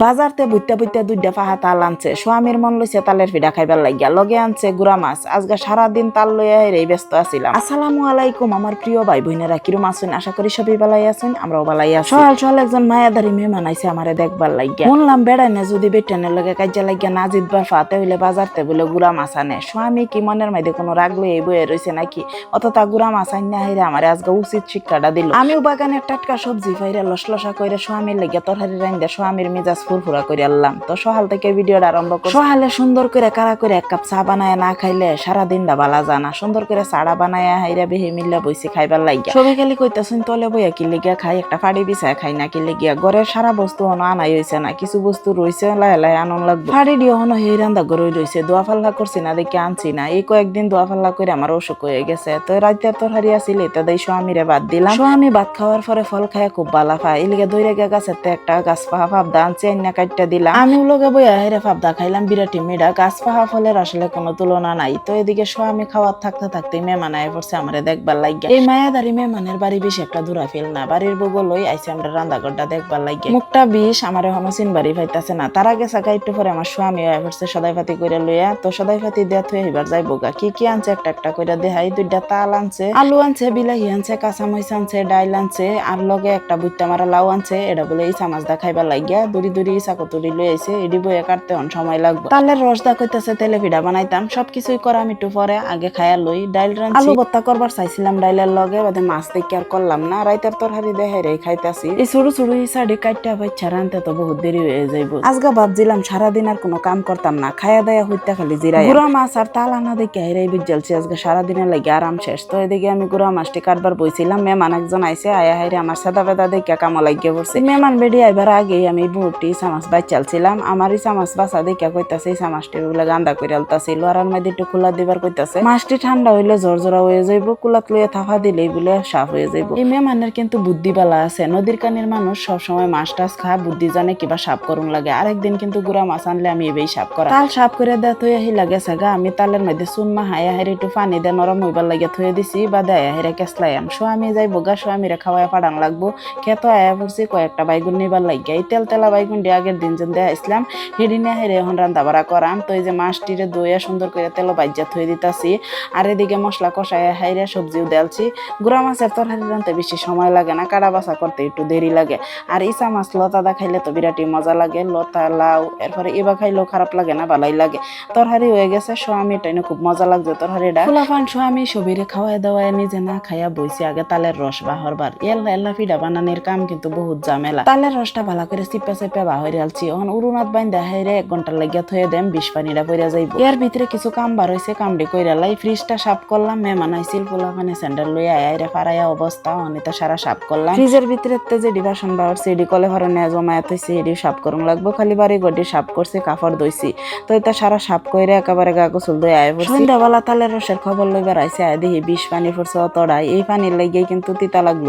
বাজারতে বুইতে বুইতে দুইটা পাহা তাল আনছে। স্বামীর মন লইছে তালের পিঠা খাইবার লাগিয়া। লগে আনছে গুড়া মাছ। আজকে সারাদিন তাল লইয়া হেরেই ব্যস্ত আছিলাম। আসসালামু আলাইকুম আমার প্রিয় ভাই বোনেরা কিরম আছেন? আশা করি সবই বালাই আছেন, আমরাও বালাই আছি। সকাল সকাল একজন মায়াদারি মেহমান আইছে আমারে দেখবার লাগিয়া। শুনলাম বেড়াই না, যদি বেটানের লগে কাজা লাগিয়া না জিতবার ফাতে, হইলে বাজারতে বলে গুড়া মাছ আনে। স্বামী কি মনের মাঝে কোনো রাগ লই এই বইয়ে রয়েছে নাকি? অতটা গুড়া মাছ আইনা হাইরে আমার আজকে উচিত শিক্ষাটা দিল। আমিও বাগানের টাটকা সবজি ফাইরা লসলসা কইরা স্বামীর লাগিয়া তরহারি রাইন্দা স্বামীর মেজাজ ফুরফুরা করে আনলাম। তো সহাল থেকে ভিডিওটা আরম্ভ করি সহালে সুন্দর করে কারা করে এক কাপ চা বানায় না খাইলে সারা দিনটা বালা জানা। সুন্দর করে চাড়া বানায় হাইরা বেহে মিল্লা বইছে খাইবার লাগিয়া সবে খালি কইতাছেন তলে বইয়া কি লেগিয়া খাই? একটা ফাড়ি বিছায় খাই না কি লেগিয়া? ঘরের সারা বস্তু হনো আনাই হইছে না কিছু বস্তু রইছে লাই লাই আনন লাগবে। ফাড়ি দিয়ে হনো হেই রান্দা গরই রইছে দোয়া ফাল্লা করছি না দেখে আনছি না। এই কয়েকদিন দোয়া ফাল্লা করে আমার অসুখ হয়ে গেছে। তো রাতে তরহারি আছিল এটা দেই স্বামীরে বাদ দিলাম। স্বামী ভাত খাওয়ার পরে ফল খায় খুব বালা পায়। এলিগে দইরে গিয়া গাছের তে একটা গাছ পাহা ফাবদা আনছি। আইনা কাটটা দিলাম। আমি লগে বইয়া হেরে ফাবদা খাইলাম বিরাটি মেডা গাছ পাহা ফলের আসলে কোনো তুলনা নাই। তো এদিকে স্বামী খাওয়ার থাকতে থাকতে মেহমান আয় পড়ছে আমারে দেখবার লাগিয়া। এই মায়াদারি মেহমানের বাড়ি বেশি একটা দূরা ফেল না। বাড়ির বগলই আইসে আমরা রান্দাঘরটা দেখবার লাগিয়া। মুখটা বিষ আমার এখনও চিন বাড়ি পাইতাছে না। তার আগে সাকা একটু পরে আমার স্বামী আয় পড়ছে সদাই পাতি করে লইয়া। তো সদাই পাতি দেয়া থুয়ে এবার যাই বোগা কি কি আনছে একটা একটা করে দেখাই। দুইটা তাল আনছে আলু আনছে বিলাহি আনছে কাঁচামরিচ আনছে ডাইল আনছে আর লগে একটা বুইটা মারা লাউ আনছে। এটা বলে এই চামাচ দা খাইবার লাগিয়া। দড়ি দড়ি চাকতুরি লই আইছে এডি বইয়ে কাটতে অন সময় লাগবে। তালের রস দা কইতাছে তেলে পিঠা বানাইতাম সবকিছুই করাম একটু পরে আগে খায়া লই ডাইল রান্না আলু ভর্তা করবার চাইছিলাম ডাইলের লগে বাদে মাছ দেখি আর করলাম না রাইতার তরহারি দেহে রে খাইতাছি। এই ছোট ছোট সাইডে কাটটা বাচ্চা রানতে তো বহুত দেরি হয়ে যাইব। আজকে ভাবছিলাম সারাদিন আর কোনো কাম করতাম না খায়া দায়া হইতে খালি জিরাই গুড়া মাছ আর তাল আনা দেখে হেরাই বিজ্জালছি আজকে সারাদিনের লাগে আরাম শেষ। তো এদিকে আমি গুড়া মাছটি কাটবার বইছিলাম মেহমান একজন আইসে আয়া হাইরে আমার সাদা বেদা দেখে কামা লাগিয়ে পড়ছে মেহমান বেডি আইবার আগেই আমি বুটি চামাচ বাচ্চালছিলাম আমার এই চামাচ বাসা দেখে কইতাছে, এই চামাচটি বলে গান্দা করে আলতাছিল আর মধ্যে একটু খোলা দিবার কইতাছে। মাছটি ঠান্ডা হইলে জ্বর জরা হয়ে যাইব, কুলাত লইয়া থাফা দিলেই বলে সাফ হয়ে যাইব। এই মেহমানের কিন্তু বুদ্ধি বালা আছে, নদীর কানের মানুষ সবসময় মাছ টাছ খা বুদ্ধি জানে কিবা সাপ করুন লাগে। আরেকদিন কিন্তু গুড়া মাছ আনলে আমি এবেই সাপ করা। তাল সাপ করে দেয়া থই আহি লাগে সাগা আমি তালের মধ্যে চুন মা হায়া হেরে একটু পানি দিয়ে নরম হইবার লাগে থয়ে দিছি বা দেয়া হেরে কেসলাই আম স্বামী যাই বগা স্বামীরে খাওয়ায় পাড়ান লাগবো, খেতো আয়া পড়ছি, কয়েকটা বাইগুন নিবার লাগিয়া। এই তেল তেলা বাইগুন দিয়ে আগের দিন যেন দেয়া ইসলাম হেডিনে হেরে এখন রান্না বাড়া করাম। তো এই যে মাছটিরে দইয়া সুন্দর করে তেল বাজ্যা থয়ে দিতাছি। আর এদিকে মশলা কষায় হাইরে সবজিও দেলছি। গুড়া মাছের তরকারি রানতে বেশি সময় লাগে না কাটা বাছা করতে একটু দেরি লাগে। আর ইসা মাছ লতা দা খাইলে তো বিরাটই মজা লাগে, লতা, লাউ, এরপরে এবার খাইলেও খারাপ লাগে না ভালাই লাগে। তরহারি হয়ে গেছে স্বামী টাইনে খুব মজা লাগছে তরহারিটা ফুলাফান স্বামী সবিরে খাওয়াই দাওয়াই নিজে না খাইয়া বইছে, আগে তালের রস বাহর বার এল্লা এল্লা ফিডা বানানোর কাম কিন্তু বহুত ঝামেলা। তালের রসটা ভালো করে চিপে চিপে বাহরে আলছি। এখন উরুনাথ বাইন্দা হাইরে এক ঘণ্টা লাগিয়া থয়ে দেম, বিষ পানিটা পইরা যাইব। এর ভিতরে কিছু কাম বার হইছে, কামডি কইরা লাই, ফ্রিজটা সাফ করলাম, মেহমান আইছিল ফুলাফানে স্যান্ডেল লইয়া আইরে ফারাইয়া অবস্থা, অনিতা সারা সাফ করলাম। ফ্রিজের ভিতরে যে ডিবাসন বাহর সেডি কলে নেয়া জমায়েত হইছে এডি সাফ করুন লাগবো, খালি বাড়ি গডি সাফ করছে কাপড় দইছি। তো এটা সারা সাফ কইরা একেবারে গা গোসল দই আয় পড়ছি। সন্ধ্যাবেলা তালের রসের খবর লইবার আইছে, আয় দেখি বিষ পানি পড়ছে অতড়াই, এই পানির লাগিয়ে কিন্তু তিতা লাগল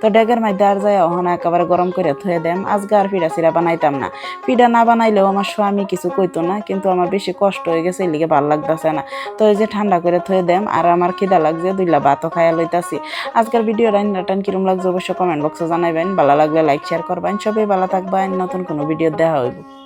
তো ডেগের মধ্যে আর যায় অহনা একেবারে গরম করে থয়ে দেম আজকে আর পিঠা সিরা বানাইতাম না। পিঠা না বানাইলেও আমার স্বামী কিছু কইতো না, কিন্তু আমার বেশি কষ্ট হয়ে গেছে এলিগে ভালো লাগতেছে না। তো এই যে ঠান্ডা করে থয়ে দেম, আর আমার খিদা লাগছে, দুইলা ভাতও খাইয়া লইতাছি। আজকের ভিডিও রান্নাটান কিরম লাগছে অবশ্যই কমেন্ট বক্সে জানাইবেন। ভালো লাগলে লাইক শেয়ার করবেন। সবাই ভালো থাকবেন। নতুন কোনো ভিডিও দেওয়া হইব।